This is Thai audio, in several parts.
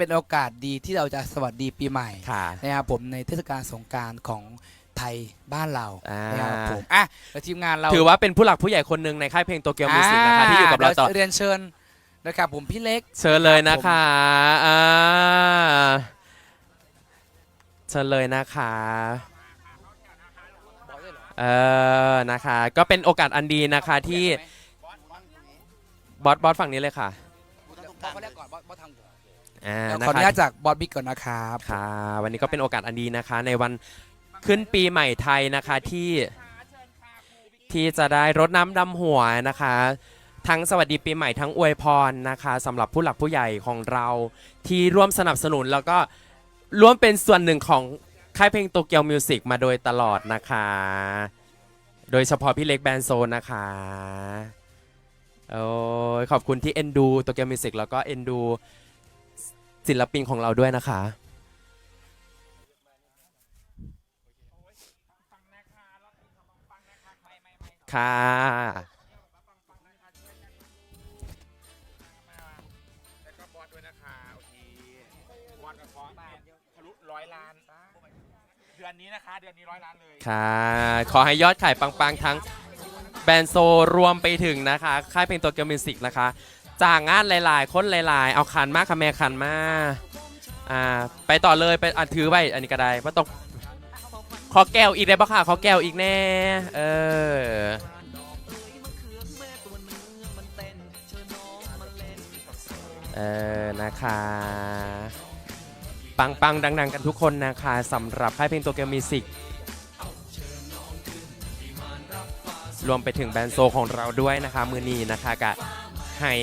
เป็นโอกาสดีที่เราจะสวัสดีปีใหม่ค่ะ นะครับผมในเทศกาลสงกรารของไทยบ้านเราอ่าน นะครับผมอะแล้วทีมงานเรา ถือว่าเป็นผู้หลักผู้ใหญ่คนหนึ่งในค่ายเพลงโตเกียวมิวสิกนะคะที่อยู่กับเราต่อเรียนเชิญนะครับผมพี่เล็ก เชิญเลยนะคะอ่าเชิญเลยนะคะ เออ นะคะ ก็เป็นโอกาสอันดีนะคะที่บอสบอสฝั่งนี้เลยค่ะเขาเรียกก่อนบอสบอสทำก่อน อ่าเดี๋ยวนะขออนุคะญาตจากบอสบิ๊กก่อนนะครับค่ะวันนี้ก็เป็นโอกาสอันดีนะคะ ในวันขึ้นปีใหม่ไทยนะคะที่ที่จะได้รดน้ำดำหัวนะคะ ทั้งสวัสดีปีใหม่ทั้งอวยพรนะคะสำหรับผู้หลักผู้ใหญ่ของเราที่ร่วมสนับสนุนแล้วก็ร่วมเป็นส่วนหนึ่งของค่ายเพลงโตเกียวมิวสิกมาโดยตลอดนะคะ โดยเฉพาะพี่เล็กแบรนด์โซนนะคะโอ้ยขอบคุณที่เอ็นดูโตเกียวมิวสิกแล้วก็เอ็นดู ศิลปินของเราด้วยนะคะ ค่ะ แล้วก็บอสด้วยนะคะโอเคบอสกับพร้อมทะลุร้อยล้านเดือนนี้นะคะ เดือนนี้ร้อยล้านเลย ค่ะ ขอให้ยอดขายปังๆทั้งแบรนด์โซรวมไปถึงนะคะ ค่ายเพลงตัวเกียวมิวสิกนะคะ จางงานหลายๆ คนหลาย ๆ เอาคันมากค่ะแม่คันมาอ่าไปต่อเลยไปอะถือไว้อันนี้ก็ได้ว่าต้องขอแก้วอีกได้ปะค่ะขอแก้วอีกแน่ เออเออนะคะ ปังๆดัง ๆ กันทุกคนนะคะสำหรับค่ายเพลงโตเกียวมิวสิกรวมไปถึงแบรนด์โซของเราด้วยนะคะ มือนีนะคะกะ ให้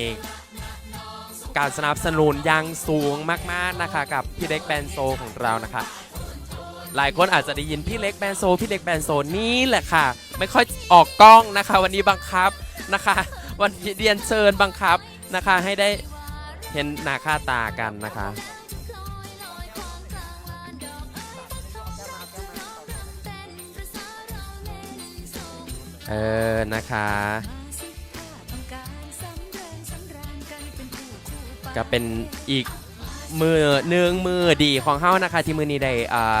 การสนับสนุนยังสูงมากๆนะคะกับพี่เล็กแบนโซของเรานะคะ หลายคนอาจจะได้ยินพี่เล็กแบนโซพี่เล็กแบนโซนี่แหละค่ะ ไม่ค่อยออกกล้องนะคะ วันนี้บังคับนะคะ วันนี้เรียนเชิญบังคับนะคะให้ได้เห็นหน้าค่าตากันนะคะ เออนะคะ ก็เป็นอีกมือหนึ่งมือดีของเฮานะคะที่มือนี้ได้อ่า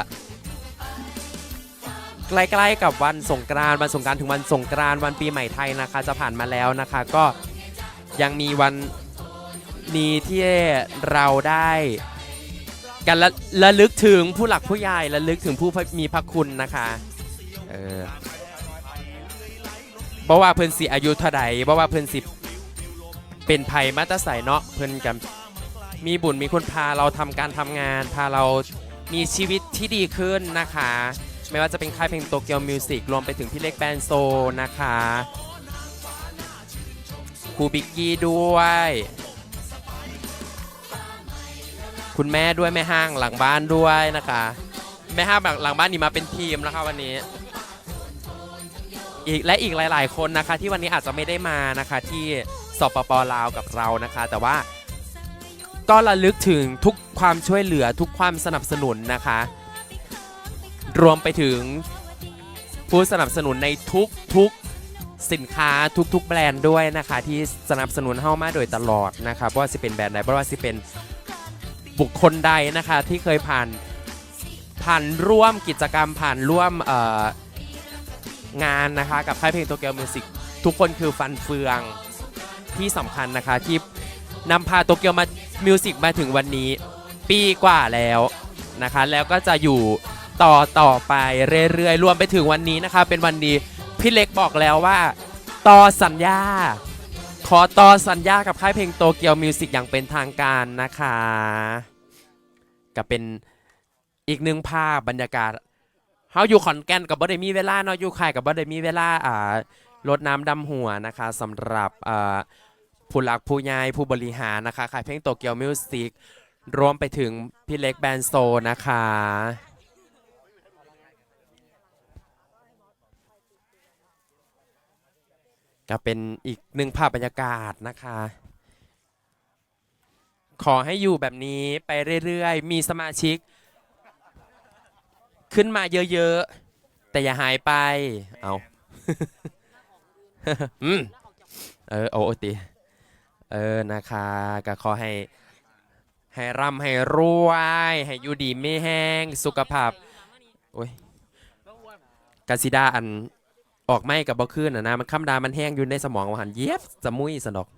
ใกล้ๆกับวันสงกรานต์วันสงกรานต์ถึงวันสงกรานต์วันปีใหม่ไทยนะคะ จะผ่านมาแล้วนะคะ ก็ยังมีวันนี้ที่เราได้กันละระลึกถึงผู้หลักผู้ใหญ่ระลึกถึงผู้มีพระคุณนะคะเออบ่ว่าเพิ่นสิอายุเท่าใดบ่ว่าเพิ่นสิ เป็นไผมาแตาใสเนาะเพิ่นกันมีบุญมีคุณพาเราทำการทำงาน พาเรามีชีวิตที่ดีขึ้นนะคะ ไม่ว่าจะเป็นค่ายเพลงโตเกียวมิวสิกรวมไปถึงพี่เล็กแบนโซนะคะครูบิกกี้ด้วย คุณแม่ด้วยแม่ห้างหลังบ้านด้วยนะคะ แม่ห้างหลังบ้านนี่มาเป็นทีมนะคะวันนี้อีกและอีกหลาย ๆ คนนะคะที่วันนี้อาจจะไม่ได้มานะคะที่ สปปลาวกับเรานะคะ แต่ว่าก็ระลึกถึงทุกความช่วยเหลือทุกความสนับสนุนนะคะ รวมไปถึงผู้สนับสนุนในทุกทุกสินค้าทุก ๆ แบรนด์ด้วยนะคะ ที่สนับสนุนเข้ามาโดยตลอดนะคะเพราะว่าสิเป็นแบรนด์ไหนเพราะว่าสิเป็นบุคคลใดนะคะที่เคยผ่านผ่านร่วมกิจกรรมผ่านร่วมงานนะคะ กับค่ายเพลงโตเกียวมิวสิกทุกคนคือฟันเฟือง ที่สำคัญนะคะ ที่นำพาโตเกียวมามิวสิกมาถึงวันนี้ ปีกว่าแล้วนะคะ แล้วก็จะอยู่ต่อต่อไปเรื่อยๆ รวมไปถึงวันนี้นะคะ เป็นวันดีพี่เล็กบอกแล้วว่าต่อสัญญา ขอต่อสัญญากับค่ายเพลงโตเกียวมิวสิกอย่างเป็นทางการนะคะ ก็เป็นอีกหนึ่งภาพบรรยากาศเฮาอยู่ขอนแก่นกับบ่ได้มีเวลาเนาะอยู่ค่ายกับบ่ได้มีเวลาอ่ารดน้ำดำหัวนะคะสำหรับอ่า ผู้หลักผู้ใหญ่ผู้บริหารนะคะค่ายเพลงโตเกียวมิวสิกรวมไปถึงพี่เล็กแบนโซนะคะ ก็เป็นอีกหนึ่งภาพบรรยากาศนะคะ ขอให้อยู่แบบนี้ไปเรื่อยๆ มีสมาชิก ขึ้นมาเยอะๆ แต่อย่าหายไป เอา อืม เออ โอโอติ เออนะคะก็ขอให้ให้ร่ำให้รวย ให้อยู่ดีไม่แห้งสุขภาพโอ้ยกาซิดาอันออกไม่กับบ่ขึ้นอะนะมันคำดามันแห้งอยู่ในสมองหันเย็บสมุยสนอก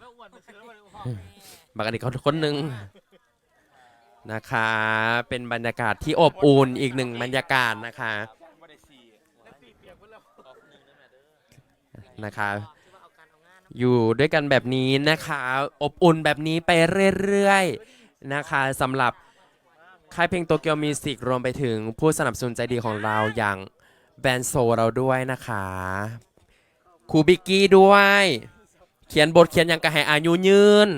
บักอันนี้เขาคนหนึ่งนะคะ เป็นบรรยากาศที่อบอุ่นอีกหนึ่งบรรยากาศนะคะนะคะ อยู่ด้วยกันแบบนี้นะคะ อบอุ่นแบบนี้ไปเรื่อยๆนะคะสำหรับค่ายเพลงโตเกียวมิวสิกรวมไปถึงผู้สนับสนุนใจดีของเราอย่างแบรนด์โซเราด้วยนะคะครูบิกกี้ด้วย เขียนบทเขียนอย่างกระหายอายุยืน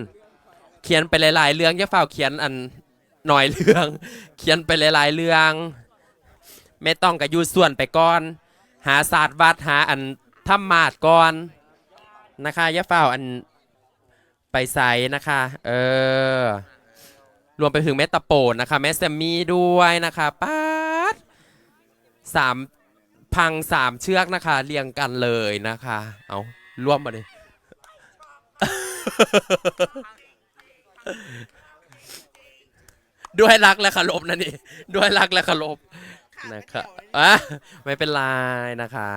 เขียนไปหลาย ๆ เรื่องอย่าฝ่าเขียนอันหน่อยเรื่อง เขียนไปหลาย ๆ เรื่อง ไม่ต้องกับยูส่วนไปก่อน หาศาสตร์วัดหาอันทำมาดก่อน นะคะอย่าฝ่าอันไปใส่นะคะ เออ รวมไปถึงแม่ตะโปนนะคะ แม่แซมมี่ด้วยนะคะป๊าดสามพังสามเชือกนะคะ เรียงกันเลยนะคะ เอาร่วมมาเลยด้วยรักและเคารพนะนี่ ด้วยรักและเคารพนะครับอะไม่เป็นไรนะคะ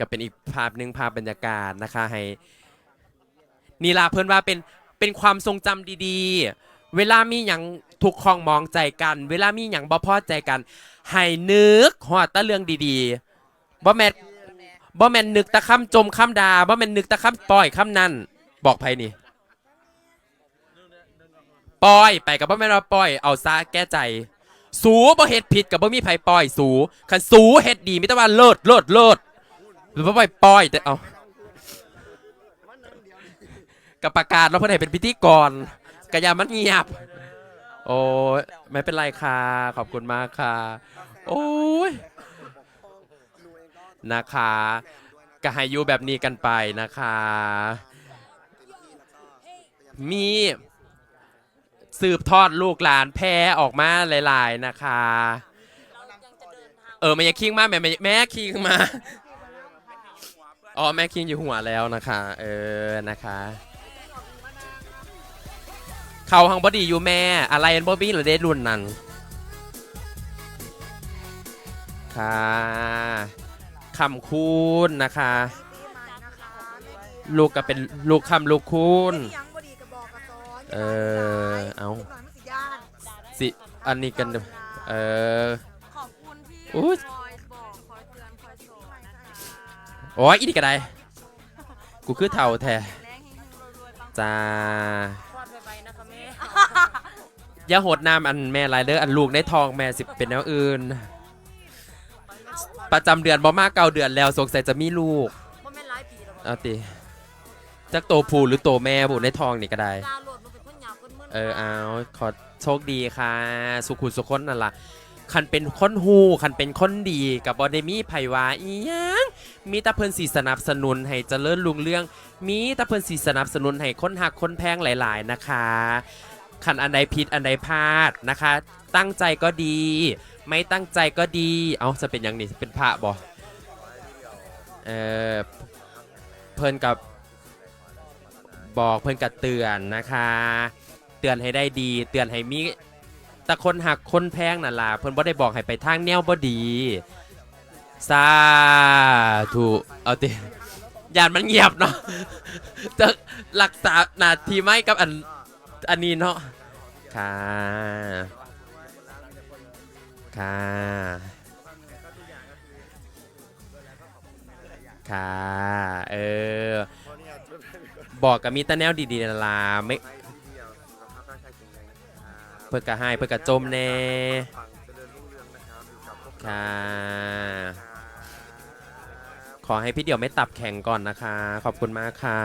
ก็เป็นอีกภาพหนึ่งภาพบรรยากาศนะคะให้นีลาเพื่อนว่าเป็นเป็นความทรงจำดีๆ เวลามีอย่างถูกคองมองใจกัน เวลามีอย่างบ่พอใจกันให้นึกหอดตะเรื่องดีๆบ่แม่นบ่แม่นนึกตะคำจมคำดาบ่แม่นนึกตะคำปล่อยคำนั้น บอกไผนี่ปล่อยไปกับบ่แม่นว่าปล่อยเอาซะแก้ใจ สูบ่เฮ็ดผิดกับบ่มีไผปล่อยสูคันสูเฮ็ดดีมีแต่ว่าเลิศเลิศเลิศ หรือว่าปล่อยปล่อยแต่เอากับประกาศเราเพื่อนให้เป็นพิธีกรกระยามันเงียบ โอ้ไม่เป็นไรค่ะ ขอบคุณมากค่ะ โอ้ยนะคะก็ให้อยู่แบบนี้กันไปนะคะ มีสืบทอดลูกหลานแพร่ออกมาหลาย ๆ นะคะ เออแม่ยายคิงมาแม่แม่คิงมา อ๋อแม่คิงอยู่หัวแล้วนะคะ เออนะคะ เขาหังบอดีอยู่แม่ อะไรอันบอบี้หรือเดรุ่นนั้นค่ะคำคูณนะคะ ลูกก็เป็นลูกคำลูกคูณยังบดีกระบอกกระซ้อนเออเอาหน่อยมันสิย่านสิอันนี้กัน เออขอบคุณที่ โอ้ยอีนี่ก็ได้ กูคือเท่าแท้แรงเฮงๆรวยๆปังจ้าๆคลอดไปๆนะคะแม่อย่าโหดน้ำอันแม่ไรเดอร์อันลูกในทองแม่สิเป็นแนวอื่น ประจำเดือนบ่มากเก้าเดือนแล้วสงสัยจะมีลูกว่าแม่นหลายปีแล้วบ่เอาติจักโตผู้หรือโตแม่บุในทองนี่ก็ได้ ดาวน์โหลดมันเป็นคนหยาบคนมึนเออเอาขอโชคดีค่ะ สุขุมสุขคนนั่นล่ะ คันเป็นคนหูคันเป็นคนดีกับบอดมีไผวาอีหยังมีตะเพิ่นสีสนับสนุนให้เจริญลุงเรื่อง มีตะเพิ่นสีสนับสนุนให้คนหักคนแพงหลาย ๆ นะคะคันอันใดผิดอันใดพลาดนะคะ ตั้งใจก็ดี ไม่ตั้งใจก็ดี เอาจะเป็นอย่างนี้เป็นพระบอเออเพิ่นกับบอกเพิ่นกับเตือนนะคะ เตือนให้ได้ดี เตือนให้มี แต่คนหักคนแพงนั่นล่ะเพิ่นบ่ได้บอกให้ไปทางแนวบ่ดีสาธุเอาติยานมันเงียบเนาะจะรักษาหนาทีไม่กับอันอันนี้เนาะค่ะค่ะค่ะเออบอกกับมีแต่แนวดีๆนั่นล่ะไม่ เพื่อกระให้เพื่อกระจมแน่ค่ะขอให้พี่เดี่ยวไม่ตับแข็งก่อนนะคะ ขอบคุณมากค่ะ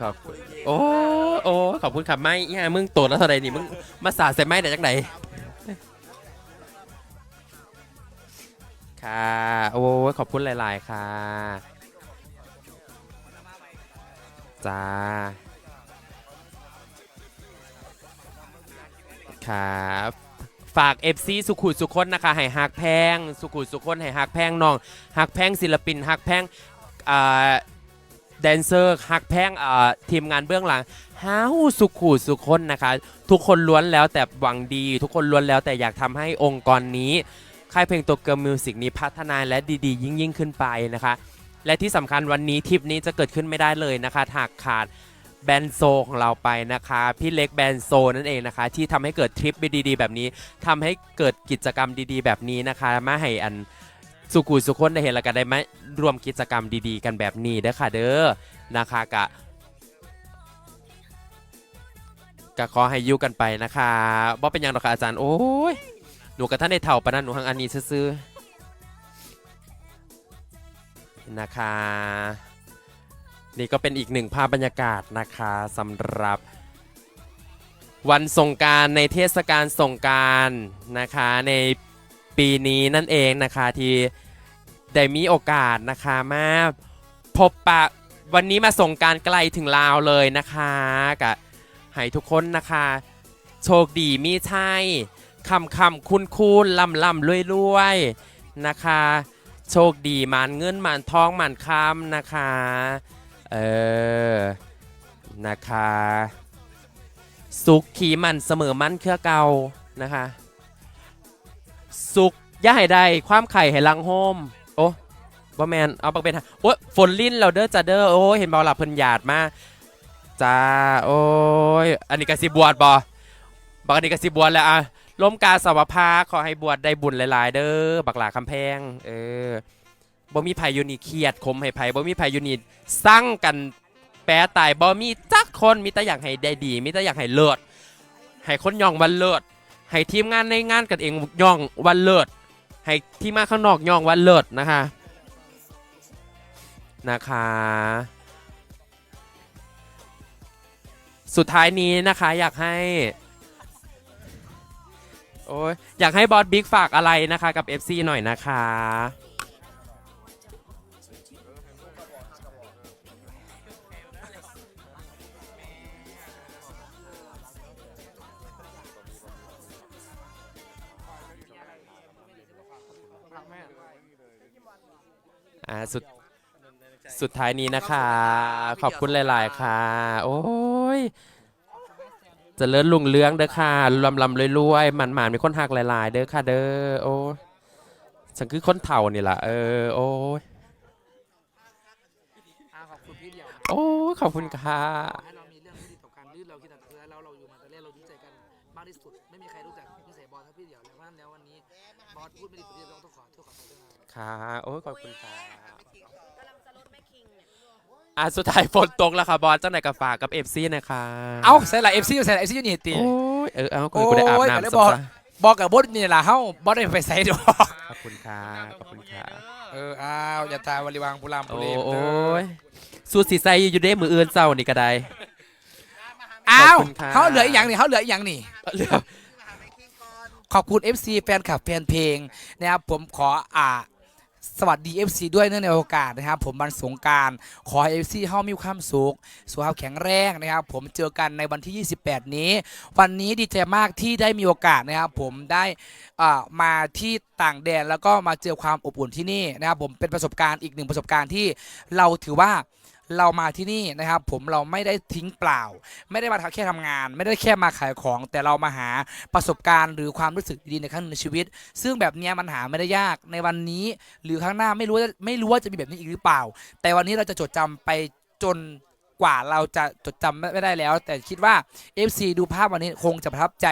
ขอบคุณโอ้โอ้ขอบคุณครับไม่ย่ามึงโตแล้วเท่าไรนี่มึงมาสาดใส่ไม้ได้จากไหนค่ะโอ้ขอบคุณหลาย ๆ ค่ะจ้า ครับฝาก FC สุขุมสุคนนะคะให้หักแพง สุขุมสุคนให้หักแพงน้องหักแพงศิลปินหักแพงอ่าแดนเซอร์ฮักแพงอ่อทีมงานเบื้องหลังฮ้าวสุขูสุคนนะคะ ทุกคนล้วนแล้วแต่หวังดี ทุกคนล้วนแล้วแต่อยากทำให้องค์กรนี้ค่ายเพลงตัวเกิร์ลมิวสิกนี้พัฒนาและดีๆ ยิ่งยิ่งๆขึ้นไปนะคะ และที่สำคัญวันนี้ทริปนี้จะเกิดขึ้นไม่ได้เลยนะคะหากขาด แบนโซของเราไปนะคะ พี่เล็กแบนโซนั่นเองนะคะ ที่ทำให้เกิดทริปดีๆ แบบนี้ทำให้เกิดกิจกรรมดีๆ แบบนี้นะคะ มาให้อันสุกุสุคนได้เห็นแล้วก็ได้ไหมรวมกิจกรรมดีๆ กันแบบนี้เด้อค่ะเด้อนะคะกะก็ขอให้อยุกันไปนะคะบ่เป็นยังหรอกค่ะอาจารย์โอ้ยหนูกับท่านได้เถ่าปะนั้นหนูหังอันนี้ซื้อๆนะคะ นี่ก็เป็นอีกหนึ่งภาพบรรยากาศนะคะสำหรับ วันสงการในเทศกาลสงการนะคะในปีนี้นั่นเองนะคะที่ได้มีโอกาสนะคะมาพบปะวันนี้มาสงการไกลถึงลาวเลยนะคะกับให้ทุกคนนะคะ โชคดีมีชัยคำคำคุณคุณลำลำรวยรวยนะคะ โชคดีมันเงินมันทองมันคำนะคะ เออ นะคะ สุขขี่มันเสมอมันเครือเก่านะคะ สุขย่าให้ได้ความไข่ให้ลังโฮมโอ้บ่แมนเอาบักเป็นโอ้ฝนลิ้นเราเด้อจ้าเด้อโอ้เห็นบอหลับเพิ่นหยาดมาจ้าโอ้ยอันนี้กสิบวชบอบักอันนี้กสิบวชแล้วอะล้มกาสาวพาขอให้บวชได้บุญหลาย ๆ เด้อบักหลาคำแพง เออ บ่มีไผอยู่นี่เครียดคมให้ไผบ่มีไผอยู่นี่สั่งกันแปรตายบ่มีจักคนมีแต่อยากให้ได้ดี มีแต่อยากให้เลิศให้คนย่องวันเลิศให้ทีมงานในงานกันเองย่องวันเลิศให้ทีมงานข้างนอกย่องวันเลิศนะคะนะคะสุดท้ายนี้นะคะอยากให้โอ้ยอยากให้บอสบิ๊กฝากอะไรนะคะกับ FC หน่อยนะคะ อ่าสุดสุดท้ายนี้นะคะ ขอบคุณหลาย ๆ ค่ะ โอ้ยเจะเลิศลุงเลื้องเด้อค่ะลำลำรวยๆหมันหมันมีคนหักหลาย ๆ เด้อค่ะ เด้อโอ้ยฉันคือคนเถ่านี่แหละเออโอ้ยขอบคุณพี่เดียวโอ้ยขอบคุณค่ะให้เรามีเรื่องที่ดีต่อกันลื่นเราคิดแต่เพื่อแล้วเราอยู่มาแต่แรกเรารู้ใจกัน มากที่สุด ไม่มีใครรู้จักนิสัยบอสเท่าพี่เดียวแล้วเพราะฉะนั้นแล้ววันนี้บอสพูดไม่ดีกับพี่เดียวต้องขอโทษขอโทษด้วยนะ ค่ะโอ้ยขอบคุณค่ะกำลังจะลดแม่คิงเนี่ยอะสุดท้ายฝนตกแล้วค่ะบอสเจ้าไหนกับฝากกับเอฟซีนะคะเอาใส่ละเอฟซีใส่ละเอฟซีอยู่นี่ตี โอ้ยเออเอากูกูได้อาบโอ้ยน้ำก็เลยซะบอกซะบอกกับบดนี่ล่ะเฮาบดได้ไปใส่ดอกขอบคุณค่ะขอบคุณค่ะเอออ้าวอย่าตายวลิวังปุรามปุโอ้เรมโอ้ยสูตรสีใสอยู่เด้มืออื่นเศร้านี่ก็ได้อ้าวขอบคุณครับเขาเหลืออีกอย่างนี่เขาเหลืออีกอย่างนี่เรื่องขอบคุณ FC แฟนคลับแฟนเพลงนะครับผมขออ่าสวัสดี FC ด้วยเนื่องในโอกาสนะครับ ผมวันสงกรารขอให้ FC เฮามีความสุขสุขภาพแข็งแรงนะครับ ผมเจอกันในวันที่ 28 นี้ วันนี้ดีใจมากที่ได้มีโอกาสนะครับ ผมได้อ่ามาที่ต่างแดนแล้วก็มาเจอความอบอุ่นที่นี่นะครับ ผมเป็นประสบการณ์อีกหนึ่งประสบการณ์ที่เราถือว่า เรามาที่นี่นะครับ ผมเราไม่ได้ทิ้งเปล่า ไม่ได้มาแค่ทำงาน ไม่ได้แค่มาขายของ แต่เรามาหาประสบการณ์หรือความรู้สึกดีในครั้งหนึ่งในชีวิต ซึ่งแบบนี้มันหาไม่ได้ยากในวันนี้ หรือข้างหน้าไม่รู้ว่าไม่รู้ว่าจะมีแบบนี้อีกหรือเปล่า แต่วันนี้เราจะจดจำไปจนกว่าเราจะจดจำไม่ได้แล้ว แต่คิดว่า FC ดูภาพวันนี้คงจะประทับใจ